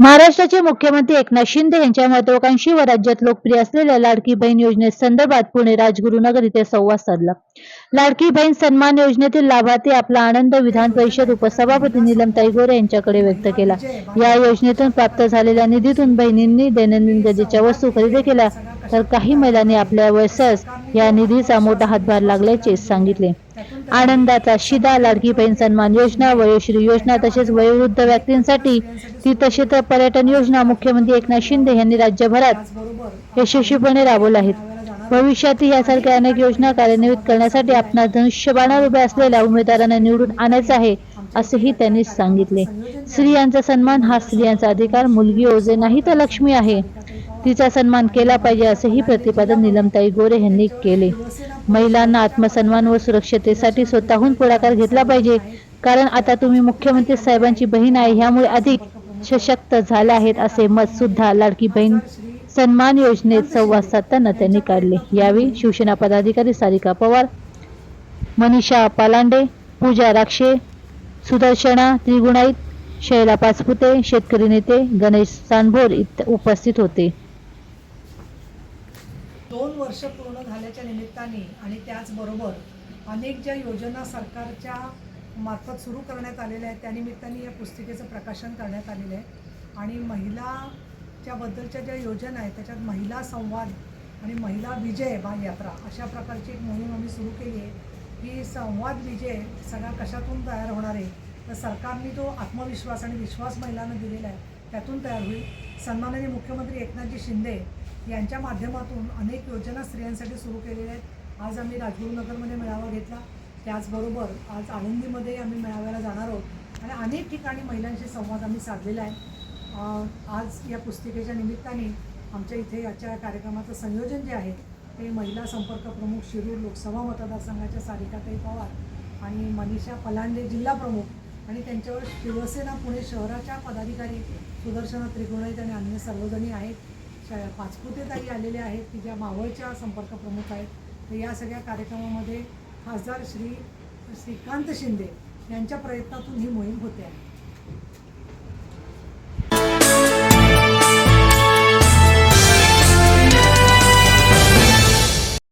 महाराष्ट्राचे मुख्यमंत्री एकनाथ शिंदे यांच्या महत्वाकांक्षी व राज्यात लोकप्रिय असलेल्या लाडकी बहीण योजनेसंदर्भात पुणे राजगुरुनगर इथे संवाद साधला. लाडकी बहीण सन्मान योजनेतील लाभार्थी आपला आनंद विधान परिषद उपसभापती नीलम गोरे यांच्याकडे व्यक्त केला. या योजनेतून प्राप्त झालेल्या निधीतून बहिणींनी दैनंदिन गरजेच्या वस्तू खरेदी केल्या. तर काही महिलांनी आपल्या व्यवसायास या निधीचा मोठा हातभार लागल्याचे सांगितले. आनंदाचा शिदा लाडकी बहीण सन्मान योजना वयोश्री योजना तसेच वयोवृद्ध व्यक्तींसाठी तीर्थक्षेत्र पर्यटन योजना मुख्यमंत्री एकनाथ शिंदे यांनी राज्यभरात यशस्वीपणे राबवल्या आहेत. भविष्यातही यासारख्या अनेक योजना कार्यान्वित करण्यासाठी आपणास धनुष्यबाणावर उभे असलेल्या उमेदवारांना निवडून आणायचं आहे असेही त्यांनी सांगितले. स्त्रियांचा सन्मान हा स्त्रियांचा अधिकार मुलगी ओझे नाही तर लक्ष्मी आहे. तिचा सन्मान केला पाहिजे असेही प्रतिपादन निलमताई गोरे यांनी केले. महिलांना आत्मसन्मान व सुरक्षतेसाठी स्वतःहून पुढाकार घेतला पाहिजे. कारण आता तुम्ही मुख्यमंत्री साहेबांची बहीण आहे ह्यामुळे अधिक सशक्त झाल्या आहेत असे मत सुद्धा लाडकी बहीण सन्मान योजनेत संवाद साधताना त्यांनी काढले. यावेळी शिवसेना पदाधिकारी सारिका पवार मनीषा पालांडे पूजा राक्षे सुदर्शना त्रिगुणाईत शैला पाचपुते शेतकरी नेते गणेश सानभोर इत्या- उपस्थित होते. दोन वर्ष पूर्ण झाल्याच्या निमित्ताने आणि त्याचबरोबर अनेक ज्या योजना सरकारच्या मार्फत सुरू करण्यात आलेल्या आहेत त्यानिमित्ताने या पुस्तिकेचं प्रकाशन करण्यात आलेलं आहे. आणि महिलाच्याबद्दलच्या ज्या योजना आहेत त्याच्यात महिला संवाद आणि महिला विजय बा यात्रा अशा प्रकारची एक मोहीम आम्ही सुरू केली आहे. ही संवाद विजय सगळा कशातून तयार होणार आहे तर सरकारने जो आत्मविश्वास आणि विश्वास महिलांना दिलेला आहे त्यातून तयार होईल. सन्माननीय मुख्यमंत्री एकनाथजी शिंदे यांच्या माध्यमातून अनेक योजना स्त्रियांसाठी सुरू केलेल्या आहेत. आज आम्ही राजगुरुनगरमध्ये मेळावा घेतला. त्याचबरोबर आज आळंदीमध्ये आम्ही मेळाव्याला जाणार आहोत. आणि अनेक ठिकाणी महिलांशी संवाद आम्ही साधलेला आहे. आज या पुस्तिकेच्या निमित्ताने आमच्या इथे याच्या कार्यक्रमाचं संयोजन जे आहे ते महिला संपर्क प्रमुख शिरूर लोकसभा मतदारसंघाच्या सारिकाताई पवार आणि मनीषा पलांडे जिल्हा प्रमुख आणि त्यांच्यावर शिवसेना पुणे शहराच्या पदाधिकारी सुदर्शना त्रिगुणाईत आणि अन्य सर्वजणी आहेत. पाचपुते ताई आलेले आहेत की ज्या मावळच्या संपर्क प्रमुख आहेत. तर या सगळ्या कार्यक्रमामध्ये खासदार श्री श्रीकांत शिंदे यांच्या प्रयत्नातून ही मोहीम होते आहे.